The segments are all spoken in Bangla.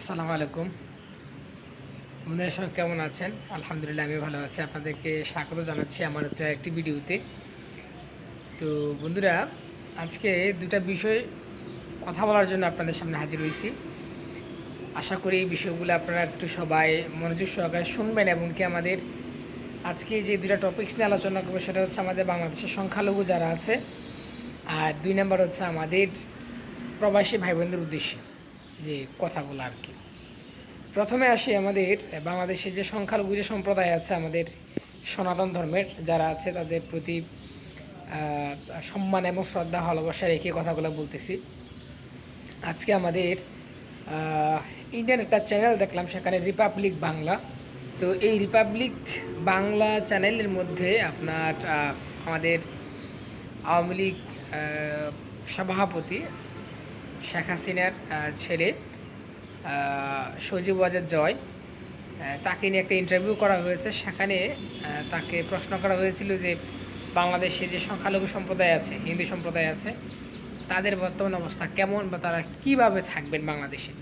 আসসালামু আলাইকুম। বন্ধুরা, সবাই কেমন আছেন? আলহামদুলিল্লাহ, আমি ভালো আছি। আপনাদেরকে স্বাগত জানাচ্ছি আমার নতুন একটি ভিডিওতে। তো বন্ধুরা, আজকে দুটা বিষয় কথা বলার জন্য আপনাদের সামনে হাজির হয়েছি। আশা করি এই বিষয়গুলো আপনারা একটু সবাই মনোযোগ সহকারে শুনবেন এবং কি আমাদের আজকে যে দুটা টপিকস নিয়ে আলোচনা করব, সেটা হচ্ছে আমাদের বাংলাদেশের সংখ্যালঘু যারা আছে, আর দুই নম্বর হচ্ছে আমাদের প্রবাসী ভাই বোনদের উদ্দেশ্যে। যে কথাগুলো আর কি। প্রথমে আসি আমাদের বাংলাদেশের যে সংখ্যালঘু যে সম্প্রদায় আছে আমাদের সনাতন ধর্মের, যারা আছে তাদের প্রতি সম্মান এবং শ্রদ্ধা, ভালোবাসা রেখে কথাগুলো বলতেছি। আজকে আমাদের ইন্ডিয়ান একটা চ্যানেল দেখলাম, সেখানে রিপাবলিক বাংলা তো এই রিপাবলিক বাংলা চ্যানেলের মধ্যে আপনার আমাদের আওয়ামী লীগ সভাপতি শেখ হাসিনার ছেলে সজীব ওয়াজেদ জয় তাকে নিয়ে একটা ইন্টারভিউ করা হয়েছে। সেখানে তাকে প্রশ্ন করা হয়েছিল যে বাংলাদেশে যে সংখ্যালঘু সম্প্রদায় আছে, হিন্দু সম্প্রদায় আছে, তাদের বর্তমান অবস্থা কেমন বা তারা কীভাবে থাকবেন বাংলাদেশে?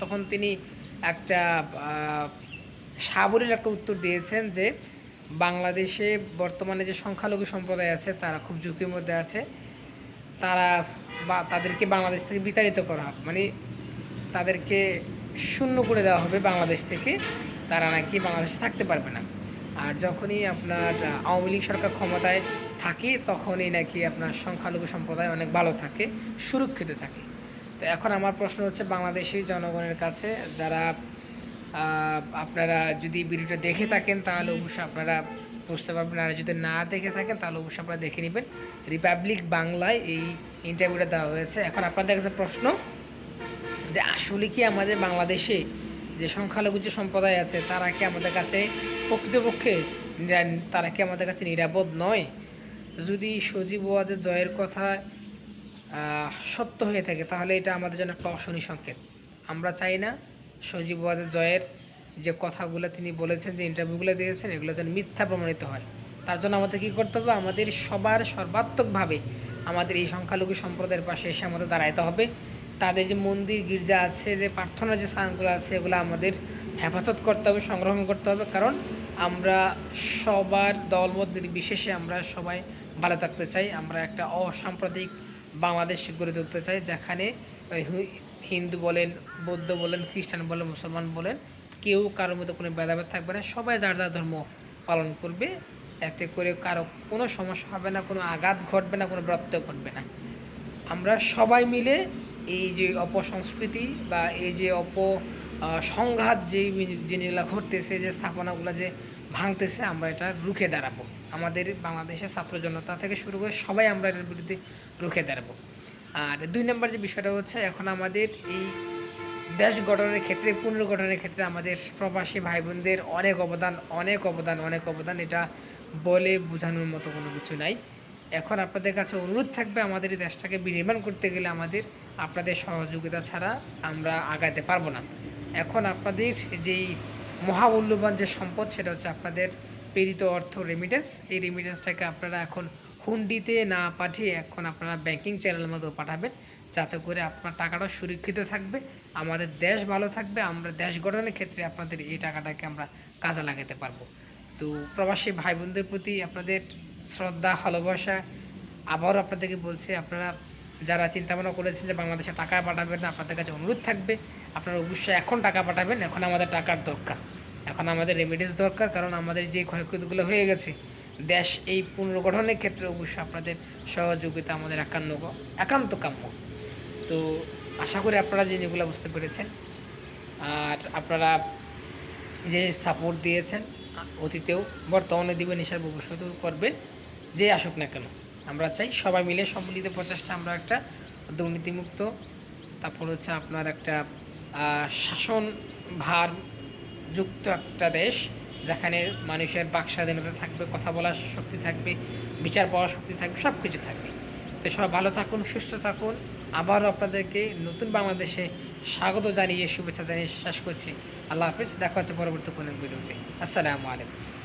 তখন তিনি একটা সাবলীল একটা উত্তর দিয়েছেন যে বাংলাদেশে বর্তমানে যে সংখ্যালঘু সম্প্রদায় আছে, তারা খুব ঝুঁকির মধ্যে আছে। তারা বা তাদেরকে বাংলাদেশ থেকে বিতাড়িত করা হবে মানে তাদেরকে শূন্য করে দেওয়া হবে বাংলাদেশ থেকে। তারা নাকি বাংলাদেশে থাকতে পারবে না। আর যখনই আপনার আওয়ামী লীগ সরকার ক্ষমতায় থাকে, তখনই নাকি আপনার সংখ্যালঘু সম্প্রদায় অনেক ভালো থাকে, সুরক্ষিত থাকে। তো এখন আমার প্রশ্ন হচ্ছে, বাংলাদেশি জনগণের কাছে যারা আপনারা যদি ভিডিওটা দেখে থাকেন, তাহলে অবশ্যই আপনারা বুঝতে পারবেন আর যদি না দেখে থাকেন, তাহলে অবশ্যই আপনারা দেখে নেবেন। রিপাবলিক বাংলায় এই ইন্টারভিউটা দেওয়া হয়েছে। এখন আপনাদের কাছে প্রশ্ন যে আসলে কি আমাদের বাংলাদেশে যে সংখ্যালঘু যে সম্প্রদায় আছে, তারা কি আমাদের কাছে প্রকৃতপক্ষে তারা কি আমাদের কাছে নিরাপদ নয়? যদি সজীব ওয়াজের জয়ের কথা সত্য হয়ে থাকে, তাহলে এটা আমাদের জন্য একটা অশনি সংকেত। আমরা চাই না সজীব ওয়াজের জয়ের যে কথাগুলো তিনি বলেছেন, যে ইন্টারভিউগুলো দিয়েছেন, এগুলো যেন মিথ্যা প্রমাণিত হয়। তার জন্য আমাদের কী করতে হবে? আমাদের সবার সর্বাত্মকভাবে আমাদের এই সংখ্যালঘু সম্প্রদায়ের পাশে এসে আমাদের দাঁড়াইতে হবে। তাদের যে মন্দির, গির্জা আছে, যে প্রার্থনার যে স্থানগুলো আছে, এগুলো আমাদের হেফাজত করতে হবে সংগ্রহণ করতে হবে। কারণ আমরা সবার দলমত নির্বিশেষে আমরা সবাই ভালো থাকতে চাই। আমরা একটা অসাম্প্রদায়িক বাংলাদেশ গড়ে তুলতে চাই, যেখানে হিন্দু বলেন, বৌদ্ধ বলেন, খ্রিস্টান বলেন, মুসলমান বলেন কেউ কারোর মধ্যে কোনো ভেদাভেদ থাকবে না। সবাই যার যার ধর্ম পালন করবে, এতে করে কারও কোনো সমস্যা হবে না, কোনো আঘাত ঘটবে না, কোনো ব্রত্য ঘটবে না। আমরা সবাই মিলে এই যে অপসংস্কৃতি বা এই যে অপ সংঘাত যে জিনিসগুলো ঘটতেছে, যে স্থাপনাগুলো যে ভাঙতেছে, আমরা এটা রুখে দাঁড়াবো। আমাদের বাংলাদেশের ছাত্র জনতা থেকে শুরু করে সবাই আমরা এর বিরুদ্ধে রুখে দাঁড়াবো। আর দুই নম্বর যে বিষয়টা হচ্ছে, এখন আমাদের এই দেশ গঠনের ক্ষেত্রে, পুনর্গঠনের ক্ষেত্রে আমাদের প্রবাসী ভাই বোনদের অনেক অবদান অনেক অবদান অনেক অবদান, এটা বলে বোঝানোর মতো কোনো কিছু নাই। এখন আপনাদের কাছে অনুরোধ থাকবে আমাদের এই দেশটাকে বিনির্মাণ করতে গেলে আমাদের আপনাদের সহযোগিতা ছাড়া আমরা আগাতে পারব না। এখন আপনাদের যেই মহামূল্যবান যে সম্পদ, সেটা হচ্ছে আপনাদের প্রেরিত অর্থ রেমিটেন্স এই রেমিটেন্সটাকে আপনারা এখন হুন্ডিতে না পাঠিয়ে এখন আপনারা ব্যাংকিং চ্যানেলের মধ্যে পাঠাবেন। যাতে করে আপনার টাকাটা সুরক্ষিত থাকবে। আমাদের দেশ ভালো থাকবে। আমরা দেশ গঠনের ক্ষেত্রে আপনাদের এই টাকাটাকে আমরা কাজে লাগাতে পারব। তো প্রবাসী ভাই বোনদের প্রতি আপনাদের শ্রদ্ধা, ভালোবাসা, আবারও আপনাদেরকে বলছে, আপনারা যারা চিন্তা ভাবনা করেছেন যে বাংলাদেশে টাকা পাঠাবেন আপনাদের কাছে অনুরোধ থাকবে, আপনারা অবশ্যই এখন টাকা পাঠাবেন। এখন আমাদের টাকার দরকার। এখন আমাদের রেমিডেন্স দরকার। কারণ আমাদের যে ক্ষয়ক্ষতিগুলো হয়ে গেছে দেশ এই পুনর্গঠনের ক্ষেত্রে অবশ্যই আপনাদের সহযোগিতা আমাদের একান্ন একান্ত কাম্য। তো আশা করি আপনারা জিনিসগুলো বুঝতে পেরেছেন, আর আপনারা যে সাপোর্ট দিয়েছেন, অতীতেও, বর্তমানে দিবেন হিসাবে ভবিষ্যতেও করবেন, যে আসুক না কেন। আমরা চাই সবাই মিলে সম্মিলিত প্রচেষ্টা আমরা একটা দুর্নীতিমুক্ত, তারপর হচ্ছে আপনার একটা শাসন ভার যুক্ত একটা দেশ যেখানে মানুষের বাক স্বাধীনতা থাকবে, কথা বলার শক্তি থাকবে, বিচার পাওয়ার শক্তি থাকবে সব কিছু থাকবে। তো সবাই ভালো থাকুন, সুস্থ থাকুন। আবারও আপনাদেরকে নতুন বাংলাদেশে স্বাগত জানিয়ে, শুভেচ্ছা জানিয়ে শেষ করছি। আল্লাহ হাফিজ, দেখা হচ্ছে পরবর্তী কোনো ভিডিওতে। আসসালামু আলাইকুম।